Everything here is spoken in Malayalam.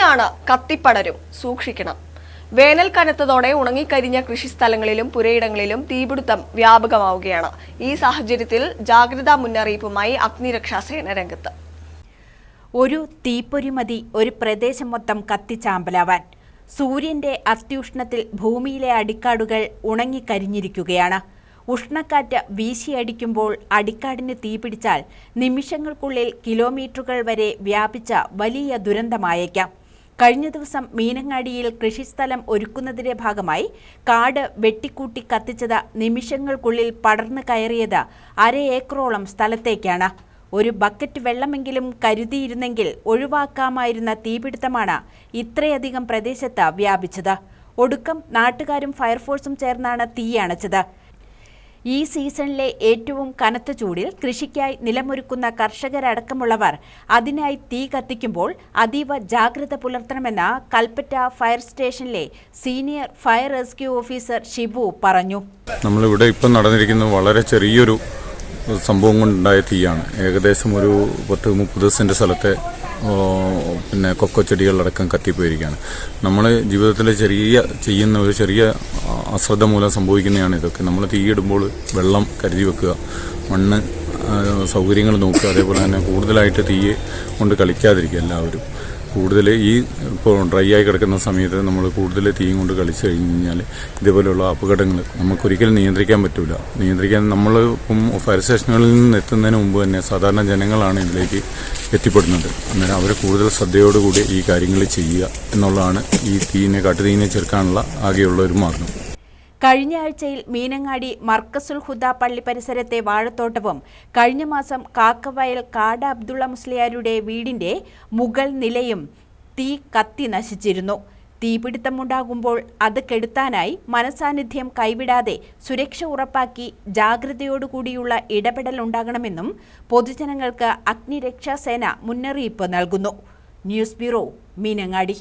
തീയാണ് കത്തിപ്പടരും. സൂക്ഷിക്കണം. വേനൽ കനത്തതോടെ ഉണങ്ങിക്കരിഞ്ഞ കൃഷിസ്ഥലങ്ങളിലും പുരയിടങ്ങളിലും തീപിടുത്തം വ്യാപകമാവുകയാണ്. ഈ സാഹചര്യത്തിൽ ജാഗ്രതാ മുന്നറിയിപ്പുമായി അഗ്നിരക്ഷാസേന രംഗത്ത്. ഒരു തീപ്പൊരി മതി ഒരു പ്രദേശം മൊത്തം കത്തിച്ചാമ്പലാവാൻ. സൂര്യന്റെ അത്യുഷ്ണത്തിൽ ഭൂമിയിലെ അടിക്കാടുകൾ ഉണങ്ങിക്കരിഞ്ഞിരിക്കുകയാണ്. ഉഷ്ണക്കാറ്റ് വീശിയടിക്കുമ്പോൾ അടിക്കാടിന് തീപിടിച്ചാൽ നിമിഷങ്ങൾക്കുള്ളിൽ കിലോമീറ്ററുകൾ വരെ വ്യാപിച്ച വലിയ ദുരന്തമായേക്കാം. കഴിഞ്ഞ ദിവസം മീനങ്ങാടിയിൽ കൃഷിസ്ഥലം ഒരുക്കുന്നതിന്റെ ഭാഗമായി കാട് വെട്ടിക്കൂട്ടി കത്തിച്ചത് നിമിഷങ്ങൾക്കുള്ളിൽ പടർന്നു കയറിയത് അര ഏക്കറോളം സ്ഥലത്തേക്കാണ്. ഒരു ബക്കറ്റ് വെള്ളമെങ്കിലും കരുതിയിരുന്നെങ്കിൽ ഒഴിവാക്കാമായിരുന്ന തീപിടുത്തമാണ് ഇത്രയധികം പ്രദേശത്ത് വ്യാപിച്ചത്. ഒടുക്കം നാട്ടുകാരും ഫയർഫോഴ്സും ചേർന്നാണ് തീ അണച്ചത്. ഈ സീസണിലെ ഏറ്റവും കനത്ത ചൂടിൽ കൃഷിക്കായി നിലമൊരുക്കുന്ന കർഷകരടക്കമുള്ളവർ അതിനായി തീ കത്തിക്കുമ്പോൾ അതീവ ജാഗ്രത പുലർത്തണമെന്ന് കൽപ്പറ്റ ഫയർ സ്റ്റേഷനിലെ senior fire rescue officer Shibu പറഞ്ഞു. നമ്മളിവിടെ ഇപ്പം നടന്നിരിക്കുന്നത് വളരെ ചെറിയൊരു സംഭവം കൊണ്ടുണ്ടായ തീയാണ്. ഏകദേശം ഒരു പത്ത് മുപ്പത് സെന്റ് സ്ഥലത്തെ പിന്നെ കൊക്കോ ചെടികളടക്കം കത്തിപ്പോയിരിക്കുകയാണ്. നമ്മൾ ജീവിതത്തിൽ ചെറിയ ചെയ്യുന്ന ഒരു ചെറിയ അശ്രദ്ധ മൂലം സംഭവിക്കുന്നതാണ് ഇതൊക്കെ. നമ്മൾ തീയിടുമ്പോൾ വെള്ളം കരുതി വെക്കുക. മണ്ണ് സൗകര്യങ്ങൾ നോക്കുക. അതേപോലെ തന്നെ കൂടുതലായിട്ട് തീയെ കൊണ്ട് കളിക്കാതിരിക്കുക എല്ലാവരും. കൂടുതൽ ഈ ഇപ്പോൾ ഡ്രൈ ആയി കിടക്കുന്ന സമയത്ത് നമ്മൾ കൂടുതൽ തീയും കൊണ്ട് കളിച്ചു കഴിഞ്ഞ് കഴിഞ്ഞാൽ ഇതേപോലെയുള്ള അപകടങ്ങൾ നമുക്കൊരിക്കലും നിയന്ത്രിക്കാൻ പറ്റില്ല നിയന്ത്രിക്കാൻ നമ്മൾ ഇപ്പം ഫയർ സ്റ്റേഷനുകളിൽ നിന്ന് എത്തുന്നതിന് മുമ്പ് തന്നെ സാധാരണ ജനങ്ങളാണ് ഇതിലേക്ക് എത്തിപ്പെടുന്നത്. അന്നേരം അവർ കൂടുതൽ ശ്രദ്ധയോടുകൂടി ഈ കാര്യങ്ങൾ ചെയ്യുക എന്നുള്ളതാണ് ഈ തീയിനെ കാട്ടുതീനെ ചെറുക്കാനുള്ള ആകെയുള്ള ഒരു മാർഗം. കഴിഞ്ഞ ആഴ്ചയിൽ മീനങ്ങാടി മർക്കസുൽ ഹുദ പള്ളി പരിസരത്തെ വാഴത്തോട്ടവും കഴിഞ്ഞ മാസം കാക്കവയൽ കാട അബ്ദുള്ള മുസ്ലിയാരുടെ വീടിന്റെ മുഗൾ നിലയും തീ കത്തി നശിച്ചിരുന്നു. തീപിടുത്തമുണ്ടാകുമ്പോൾ അത് കെടുത്താനായി മനസാന്നിധ്യം കൈവിടാതെ സുരക്ഷ ഉറപ്പാക്കി ജാഗ്രതയോടുകൂടിയുള്ള ഇടപെടൽ ഉണ്ടാകണമെന്നും പൊതുജനങ്ങൾക്ക് അഗ്നിരക്ഷാസേന മുന്നറിയിപ്പ് നൽകുന്നു. News bureau Meenangadi.